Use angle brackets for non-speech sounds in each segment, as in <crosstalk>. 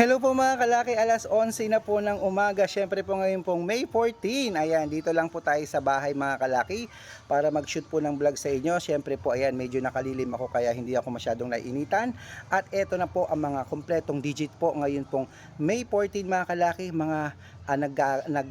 Hello po mga kalaki, alas 11 na po ng umaga. Siyempre po ngayon pong May 14. Ayan, dito lang po tayo sa bahay mga kalaki para mag-shoot po ng vlog sa inyo. Siyempre po, ayan, medyo nakalilim ako kaya hindi ako masyadong nainitan. At eto na po ang mga kompletong digit po ngayon pong May 14 mga kalaki. Mga ah, nag, nag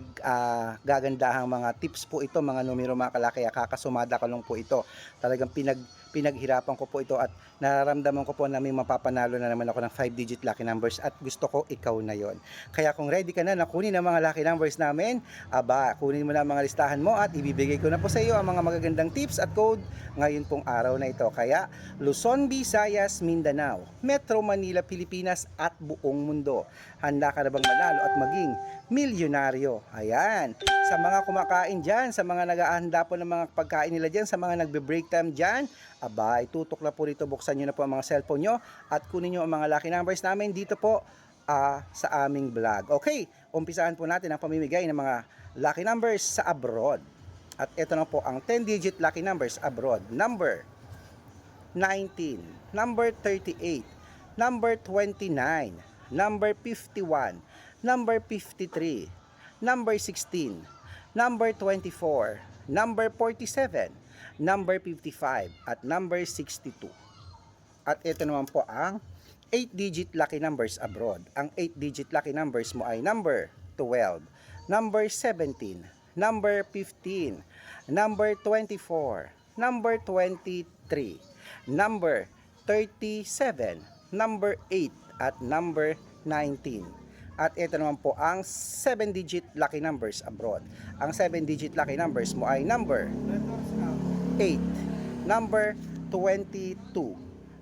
gagandahang mga tips po ito, mga numero mga kalaki. Ah, Kakasumada ka lang po ito. Talagang pinag pinaghirapan ko po ito at nararamdaman ko po na may mapapanalo na naman ako ng 5 digit lucky numbers at gusto ko ikaw na yon. Kaya kung ready ka na na kunin ang mga lucky numbers namin, aba, kunin mo na ang mga listahan mo at ibibigay ko na po sa iyo ang mga magagandang tips at code ngayon pong araw na ito. Kaya Luzon, Visayas, Mindanao, Metro Manila, Pilipinas at buong mundo. Handa ka na bang manalo at maging milyonaryo? Ayan. Sa mga kumakain dyan, sa mga nag-aahanda po ng mga pagkain nila dyan, sa mga nagbe-break time dyan, aba, itutok na po rito, buksan nyo na po ang mga cellphone nyo at kunin nyo ang mga lucky numbers namin dito po ah, sa aming vlog. Okay, umpisahan po natin ang pamimigay ng mga lucky numbers sa abroad. At ito na po ang 10-digit lucky numbers abroad. Number 19, number 38, number 29, number 51, number 53, number 16, number 24, number 47, number 55, at number 62. At ito naman po ang 8-digit lucky numbers abroad. Ang 8-digit lucky numbers mo ay number 12, number 17, number 15, number 24, number 23, number 37, number 8, at number 19. At ito naman po ang 7-digit lucky numbers abroad. Ang 7-digit lucky numbers mo ay number 8, number 22,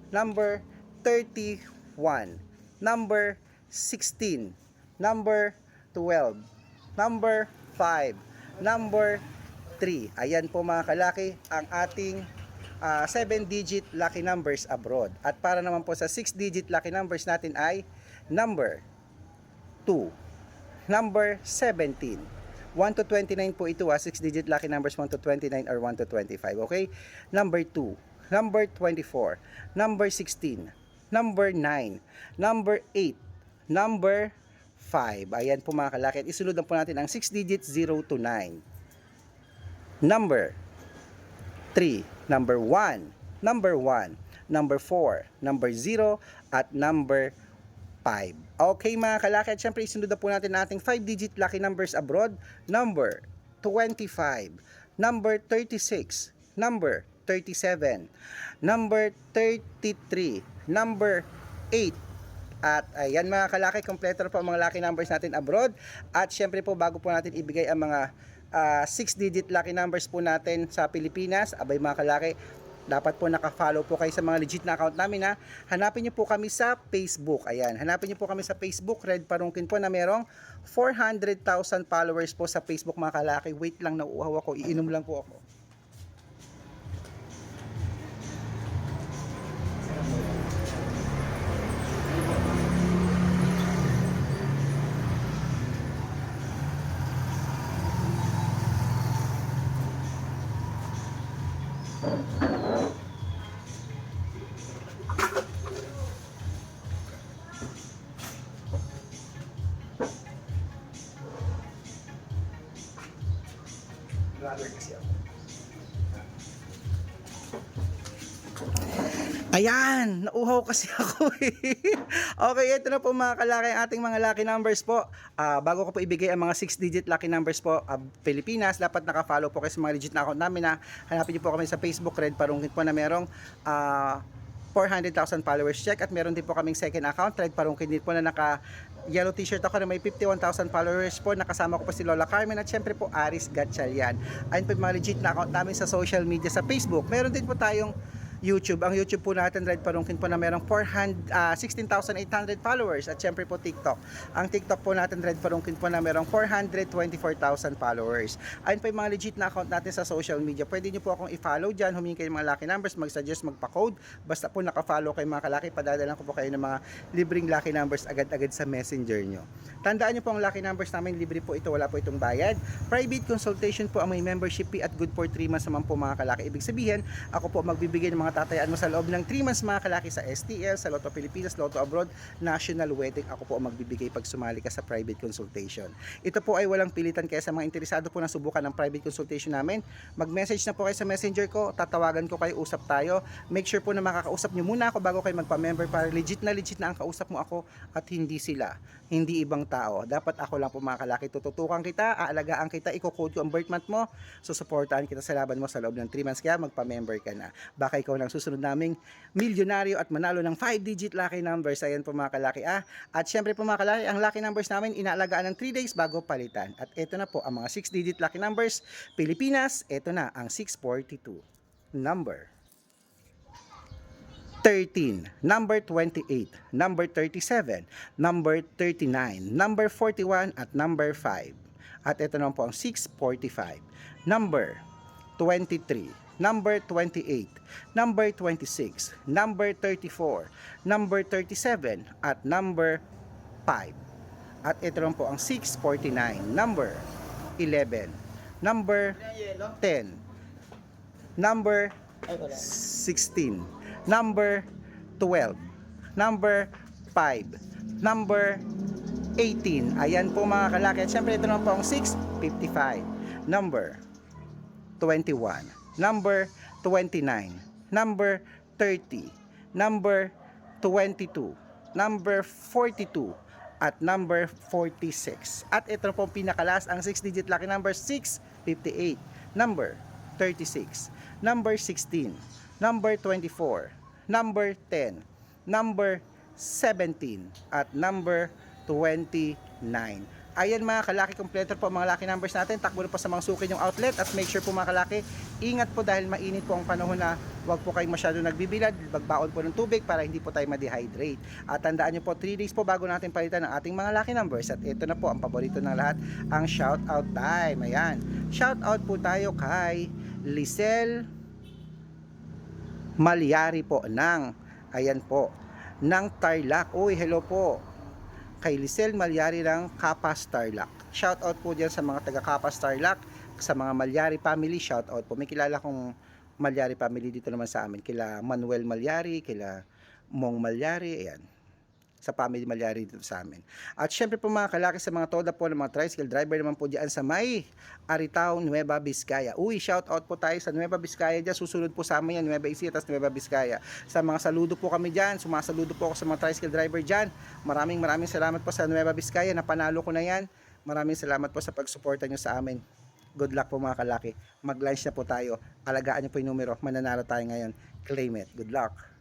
number 31, number 16, number 12, number 5, number 3. Ayan po mga kalaki ang ating 7-digit lucky numbers abroad. At para naman po sa 6-digit lucky numbers natin ay number 2, number 17, 1 to 29 po ito ah, 6-digit lucky numbers 1 to 29 or 1 to 25, okay? Number 2, number 24, number 16, number 9, number 8, number 5. Ayan po mga kalaki. At isunod na po natin ang 6 digits 0 to 9. Number 3, number 1, number 1, number 4, number 0, at number 5. Okay mga kalaki, at syempre isunod na po natin ating 5-digit lucky numbers abroad. Number 25, number 36, number 37, number 33, number 8, at ayan mga kalaki, kompleto na po ang mga lucky numbers natin abroad. At syempre po, bago po natin ibigay ang mga 6-digit lucky numbers po natin sa Pilipinas, abay mga kalaki, dapat po naka-follow po kayo sa mga legit na account namin ha. Hanapin niyo po kami sa Facebook. Ayan, hanapin niyo po kami sa Facebook, Red Parungkin po na merong 400,000 followers po sa Facebook mga kalaki. Wait lang, nauuhaw ako. Iinom lang po ako. Brother kasi Ayan, nauhaw kasi <laughs> ako eh. okay, ito na po mga kalaki ang ating mga lucky numbers po. Ah, bago ko po ibigay ang mga 6-digit lucky numbers po ah, Pilipinas, dapat naka-follow po kayo sa mga legit na account namin na hanapin niyo po kami sa Facebook, Red Parungkit po na merong ah, 400,000 followers check at meron din po kaming second account, Red Parungkit din po na naka yellow t-shirt ako na may 51,000 followers po. Nakasama ko po si Lola Carmen at syempre po Aris Gatchalian. Ayun po mga legit na account namin sa social media sa Facebook. Meron din po tayong YouTube. Ang YouTube po natin, Red Parungkin po na merong 400, ah, 16,800 followers at syempre po TikTok. Ang TikTok po natin, Red Parungkin po na merong 424,000 followers. Ayun po yung mga legit na account natin sa social media. Pwede nyo po akong i-follow dyan, humingi kayo ng mga lucky numbers, mag-suggest, magpa-code. Basta po naka-follow kayo mga kalaki, padadalan ko po kayo ng mga libreng lucky numbers agad-agad sa messenger nyo. Tandaan nyo po ang lucky numbers namin, libre po ito, wala po itong bayad. Private consultation po ang may membership fee at good for 3 months naman po mga kalaki. Ibig sabihin, ako po magbibigay ng mga mga tatayaan mo sa loob ng 3 months mga kalaki sa STL, sa Lotto Pilipinas, Lotto Abroad, National Wedding. Ako po ang magbibigay pag sumali ka sa private consultation. Ito po ay walang pilitan kaya sa mga interesado po na subukan ng private consultation namin, mag-message na po kayo sa messenger ko, tatawagan ko kayo, usap tayo. Make sure po na makakausap nyo muna ako bago kayo magpa-member para legit na legit na ang kausap mo ako at hindi sila, hindi ibang tao. Dapat ako lang po mga kalaki, tututukan kita, aalagaan kita, iko-code ko ang birth month mo, susuportahan kita sa laban mo sa loob ng 3 months kaya magpa-member ka na. Baka ikaw lang susunod naming milyonaryo at manalo ng 5-digit lucky numbers. Ayan po mga kalaki ah. At syempre po mga kalaki, ang lucky numbers namin inaalagaan ng 3 days bago palitan. At ito na po ang mga 6-digit lucky numbers. Pilipinas, ito na ang 642 number. 13, number 28, number 37, number 39, number 41 at number 5. At ito naman po ang 645, number 23, number 28, number 26, number 34, number 37 at number 5. At ito naman po ang 649, number 11, number 10, number 16, number 12, number 5, number 18. Ayan po mga kalaki. At syempre ito naman po ang 655, number 21, number 29, number 30, number 22, number 42, at number 46. At ito po pinakalas, ang 6-digit lucky number 658, number 36, number 16, number 24, number 10, number 17, at number 29. Ayan mga kalaki, kompleto po mga lucky numbers natin. Takbo na po sa mga suki yung outlet at make sure po mga kalaki, ingat po dahil mainit po ang panahon na huwag po kayong masyado nagbibilad, magbaon po ng tubig para hindi po tayo ma-dehydrate. At tandaan nyo po, 3 days po bago natin palitan ang ating mga lucky numbers. At ito na po ang paborito ng lahat, ang shout out time. Ayan, shout out po tayo kay Lisel Malyari po ng, ayan po, ng Tarlac. Uy, hello po kay Lisel Malyari ng Kapas Tarlac. Shout out po diyan sa mga taga Kapas Tarlac, sa mga Malyari family, shout out po. May kilala kong Malyari family dito naman sa amin, kila Manuel Malyari, kila Mong Malyari, ayan sa family Malyari dito sa amin. At syempre po mga kalaki sa mga toda po ng mga tricycle driver naman po diyan sa may Aritao, Nueva Vizcaya. Uy, shout out po tayo sa Nueva Vizcaya diyan. Susunod po sa amin yan, Nueva Ecija, Nueva Vizcaya. Sa mga saludo po kami diyan, sumasaludo po ako sa mga tricycle driver diyan. Maraming maraming salamat po sa Nueva Vizcaya, napanalo ko na yan. Maraming salamat po sa pagsuporta nyo sa amin. Good luck po mga kalaki. Mag-lunch na po tayo. Alagaan nyo po yung numero. Mananalo tayo ngayon. Claim it. Good luck.